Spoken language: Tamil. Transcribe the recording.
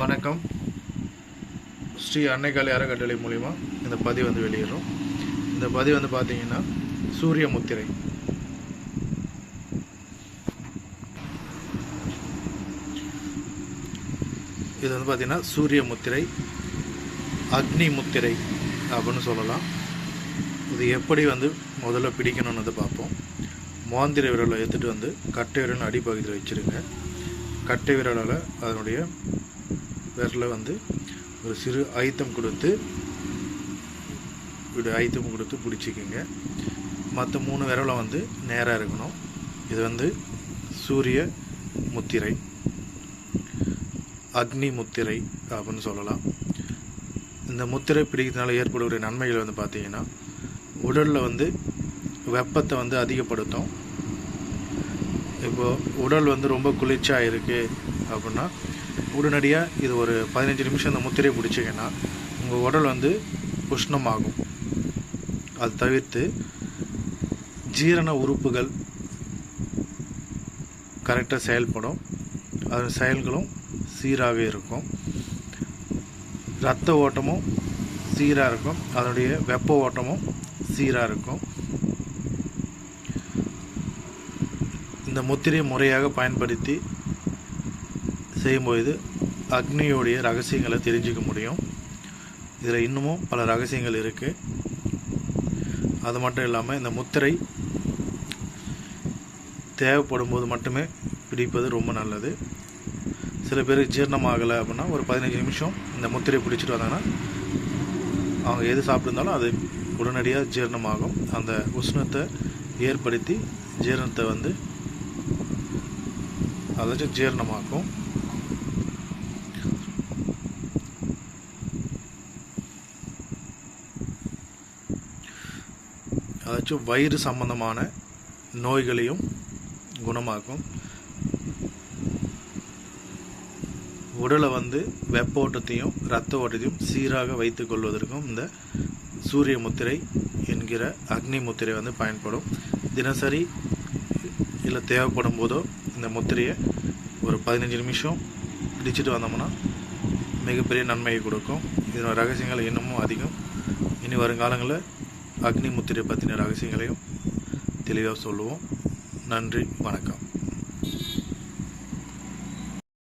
வணக்கம். ஸ்ரீ அன்னைக்காலி அறக்கட்டளை மூலிமா இந்த பதிவு வந்து வெளியிடுறோம். இந்த பதிவு வந்து பார்த்தீங்கன்னா சூரிய முத்திரை. இது வந்து பார்த்திங்கன்னா சூரிய முத்திரை அக்னி முத்திரை அப்படின்னு சொல்லலாம். இது எப்படி வந்து முதல்ல பிடிக்கணும்னு வந்து பார்ப்போம். மோந்திர விரலை எடுத்துகிட்டு வந்து கட்டை விரல் அடிப்பகுதியில் வச்சுருங்க. கட்டை விரலால் அதனுடைய விரலை வந்து ஒரு சிறு அழுத்தம் கொடுத்து இப்படி அழுத்தம் கொடுத்து பிடிச்சிக்கோங்க. மற்ற மூணு விரலை வந்து நேராக இருக்கணும். இது வந்து சூரிய முத்திரை அக்னி முத்திரை அப்படின்னு சொல்லலாம். இந்த முத்திரை பிடிக்கிறதுனால ஏற்படக்கூடிய நன்மைகள் வந்து பார்த்தீங்கன்னா உடலில் வந்து வெப்பத்தை வந்து அதிகப்படுத்தும். இப்போ உடல் வந்து ரொம்ப குளிர்ச்சியாக இருக்குது அப்படின்னா உடனடியாக இது ஒரு பதினஞ்சு நிமிஷம் இந்த முத்திரையை பிடிச்சிங்கன்னா உங்கள் உடல் வந்து உஷ்ணமாகும். அது தவிர்த்து ஜீரண உறுப்புகள் கரெக்டாக செயல்படும். அதன் செயல்களும் சீராக இருக்கும். ரத்த ஓட்டமும் சீராக இருக்கும். அதனுடைய வெப்ப ஓட்டமும் சீராக இருக்கும். இந்த முத்திரையை முறையாக பயன்படுத்தி செய்யும்பொழுது அக்னியோடைய ரகசியங்களை தெரிஞ்சுக்க முடியும். இதில் இன்னமும் பல ரகசியங்கள் இருக்குது அது மட்டும் இல்லாமல் இந்த முத்திரை தேவைப்படும் போது மட்டுமே பிடிப்பது ரொம்ப நல்லது. சில பேருக்கு ஜீரணமாகலை அப்படின்னா ஒரு பதினஞ்சு நிமிஷம் இந்த முத்திரையை பிடிச்சிட்டு வந்தாங்கன்னா அவங்க எது சாப்பிட்ருந்தாலும் அது உடனடியாக ஜீரணமாகும் அந்த உஷ்ணத்தை ஏற்படுத்தி ஜீரணத்தை வந்து அதாச்சும் ஜீரணமாக்கும். அதாச்சும் வயிறு சம்பந்தமான நோய்களையும் குணமாக்கும். உடலை வந்து வெப்ப ஓட்டத்தையும் இரத்த ஓட்டத்தையும் சீராக வைத்து கொள்வதற்கும் இந்த சூரிய முத்திரை என்கிற அக்னி முத்திரை வந்து பயன்படும். தினசரி இல்லை தேவைப்படும் போதோ இந்த முத்திரையை ஒரு பதினஞ்சு நிமிஷம் பிடிச்சிட்டு வந்தோம்னா மிகப்பெரிய நன்மையை கொடுக்கும். இதனோட ரகசியங்கள் இன்னமும் அதிகம். இனி வருங்காலங்களில் அக்னி முத்திரை பற்றின ரகசியங்களையும் தெளிவாக சொல்லுவோம். நன்றி வணக்கம்.